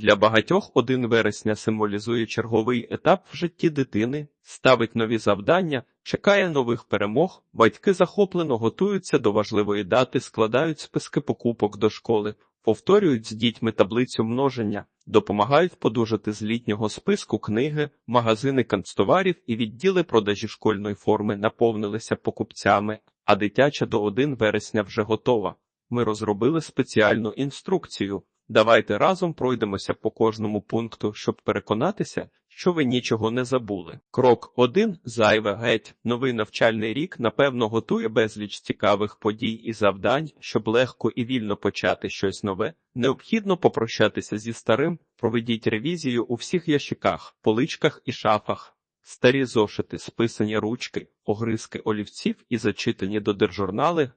Для багатьох 1 вересня символізує черговий етап в житті дитини, ставить нові завдання, чекає нових перемог. Батьки захоплено готуються до важливої дати, складають списки покупок до школи, повторюють з дітьми таблицю множення, допомагають подужати з літнього списку книги, магазини канцтоварів і відділи продажі школьної форми наповнилися покупцями, а дитяча до 1 вересня вже готова. Ми розробили спеціальну інструкцію. Давайте разом пройдемося по кожному пункту, щоб переконатися, що ви нічого не забули. Крок 1. Зайве геть. Новий навчальний рік, напевно, готує безліч цікавих подій і завдань, щоб легко і вільно почати щось нове. Необхідно попрощатися зі старим, проведіть ревізію у всіх ящиках, поличках і шафах. Старі зошити, списані ручки, огризки олівців і зачитані до держурнали.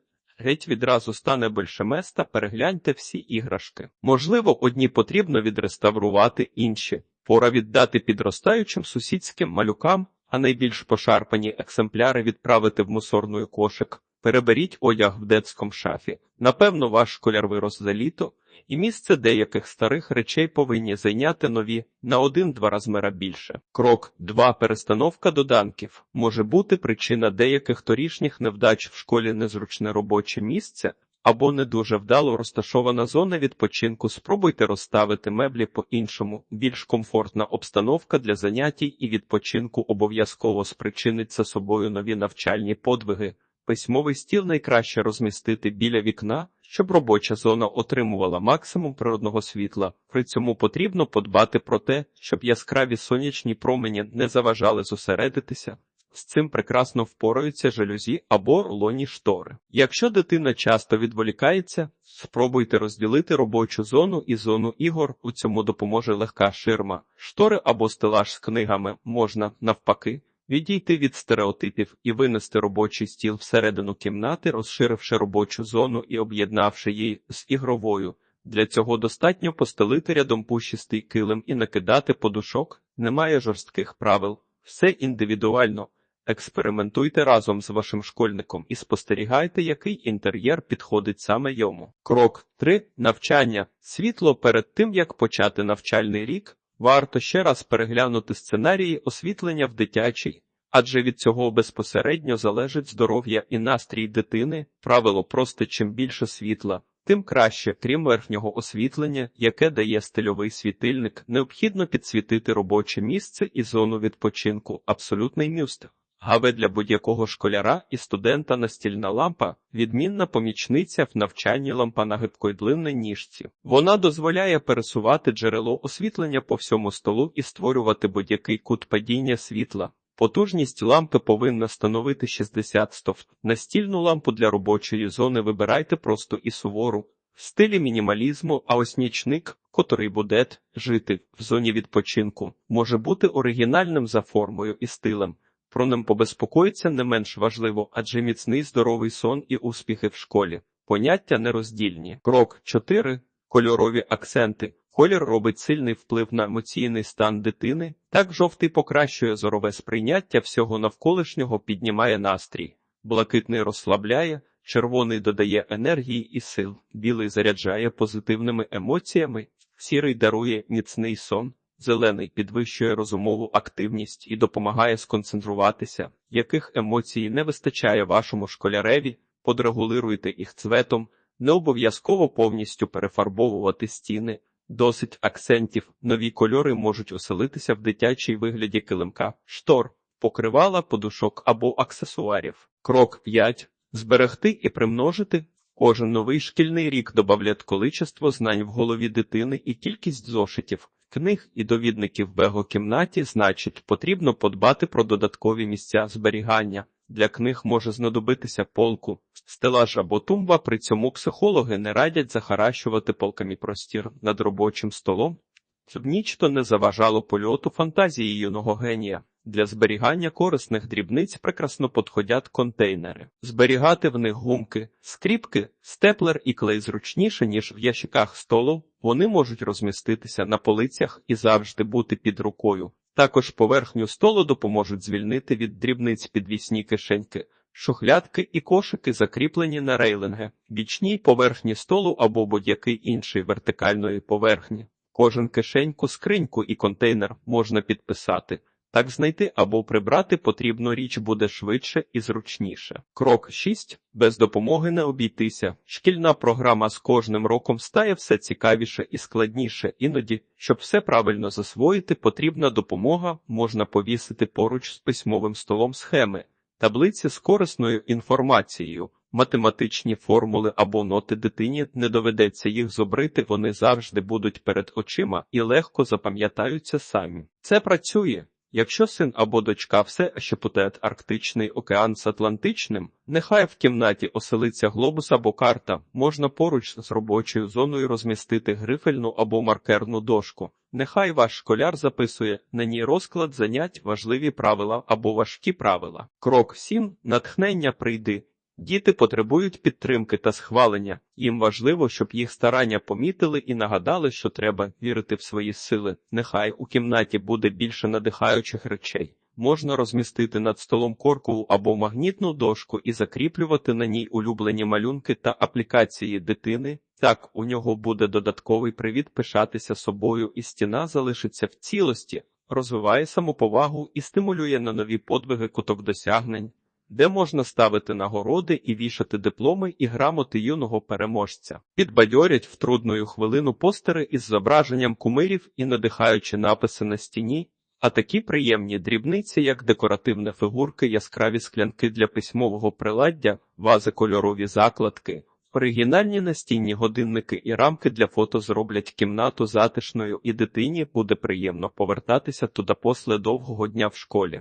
Геть відразу стане більшеместа, перегляньте всі іграшки. Можливо, одні потрібно відреставрувати, інші. Пора віддати підростаючим сусідським малюкам, а найбільш пошарпані екземпляри відправити в мусорний кошик. Переберіть одяг в детському шафі. Напевно, ваш школяр вирос за літо, і місце деяких старих речей повинні зайняти нові на один-два розміра більше. Крок 2. Перестановка доданків може бути причина деяких торішніх невдач в школі незручне робоче місце. Або не дуже вдало розташована зона відпочинку. Спробуйте розставити меблі по-іншому. Більш комфортна обстановка для заняття і відпочинку обов'язково спричинить за собою нові навчальні подвиги. Письмовий стіл найкраще розмістити біля вікна, щоб робоча зона отримувала максимум природного світла. При цьому потрібно подбати про те, щоб яскраві сонячні промені не заважали зосередитися. З цим прекрасно впораються жалюзі або рулонні штори. Якщо дитина часто відволікається, спробуйте розділити робочу зону і зону ігор. У цьому допоможе легка ширма. Штори або стелаж з книгами можна навпаки. Відійти від стереотипів і винести робочий стіл всередину кімнати, розширивши робочу зону і об'єднавши її з ігровою. Для цього достатньо постелити рядом пущистий килим і накидати подушок. Немає жорстких правил, все індивідуально. Експериментуйте разом з вашим школьником і спостерігайте, який інтер'єр підходить саме йому. Крок 3. навчання. Світло перед тим як почати навчальний рік. Варто ще раз переглянути сценарії освітлення в дитячій, адже від цього безпосередньо залежить здоров'я і настрій дитини. Правило просто чим більше світла, тим краще, крім верхнього освітлення, яке дає стильовий світильник, необхідно підсвітити робоче місце і зону відпочинку, абсолютний мюст. Гаве для будь-якого школяра і студента настільна лампа відмінна помічниця в навчанні лампа на гибкоїдлинній ніжці. Вона дозволяє пересувати джерело освітлення по всьому столу і створювати будь-який кут падіння світла. Потужність лампи повинна становити 60 стовп. Настільну лампу для робочої зони вибирайте просто і сувору. В стилі мінімалізму, а ось нічник, котрий буде жити в зоні відпочинку, може бути оригінальним за формою і стилем. Про ним побезпокоїться не менш важливо, адже міцний здоровий сон і успіхи в школі. Поняття нероздільні. Крок 4. Кольорові акценти. Колір робить сильний вплив на емоційний стан дитини. Так жовтий покращує зорове сприйняття всього навколишнього, піднімає настрій. Блакитний розслабляє, червоний додає енергії і сил, білий заряджає позитивними емоціями, сірий дарує міцний сон. Зелений підвищує розумову активність і допомагає сконцентруватися, яких емоцій не вистачає вашому школяреві, подрегулируйте їх цветом, не обов'язково повністю перефарбовувати стіни, досить акцентів, нові кольори можуть оселитися в дитячій вигляді килимка, штор, покривала, подушок або аксесуарів. Крок 5. Зберегти і примножити. Кожен новий шкільний рік добавлять количество знань в голові дитини і кількість зошитів. Книг і довідників в бего-кімнаті, значить, потрібно подбати про додаткові місця зберігання. Для книг може знадобитися полку, стелаж або тумба, при цьому психологи не радять захаращувати полками простір над робочим столом, щоб нічто не заважало польоту фантазії юного генія. Для зберігання корисних дрібниць прекрасно підходять контейнери. Зберігати в них гумки, скріпки, степлер і клей зручніше, ніж в ящиках столу. Вони можуть розміститися на полицях і завжди бути під рукою. Також поверхню столу допоможуть звільнити від дрібниць підвісні кишеньки, шухлядки і кошики, закріплені на рейлинги, бічній поверхні столу або будь-який інший вертикальної поверхні. Кожен кишеньку, скриньку і контейнер можна підписати. Так знайти або прибрати потрібну річ буде швидше і зручніше. Крок 6. Без допомоги не обійтися. Шкільна програма з кожним роком стає все цікавіше і складніше. Іноді, щоб все правильно засвоїти, потрібна допомога можна повісити поруч з письмовим столом схеми, таблиці з корисною інформацією. Математичні формули або ноти дитині не доведеться їх зобрити, вони завжди будуть перед очима і легко запам'ятаються самі. Це працює. Якщо син або дочка все ще Арктичний океан з Атлантичним, нехай в кімнаті оселиться глобус або карта, можна поруч з робочою зоною розмістити грифельну або маркерну дошку. Нехай ваш школяр записує на ній розклад занять, важливі правила або важкі правила. Крок 7. Натхнення прийди. Діти потребують підтримки та схвалення. Їм важливо, щоб їх старання помітили і нагадали, що треба вірити в свої сили. Нехай у кімнаті буде більше надихаючих речей. Можна розмістити над столом коркову або магнітну дошку і закріплювати на ній улюблені малюнки та аплікації дитини. Так у нього буде додатковий привід пишатися собою, і стіна залишиться в цілості, розвиває самоповагу і стимулює на нові подвиги куток досягнень де можна ставити нагороди і вішати дипломи і грамоти юного переможця. Підбадьорять в трудною хвилину постери із зображенням кумирів і надихаючи написи на стіні, а такі приємні дрібниці, як декоративні фігурки, яскраві склянки для письмового приладдя, вази кольорові закладки. Оригінальні настінні годинники і рамки для фото зроблять кімнату затишною, і дитині буде приємно повертатися туди після довгого дня в школі.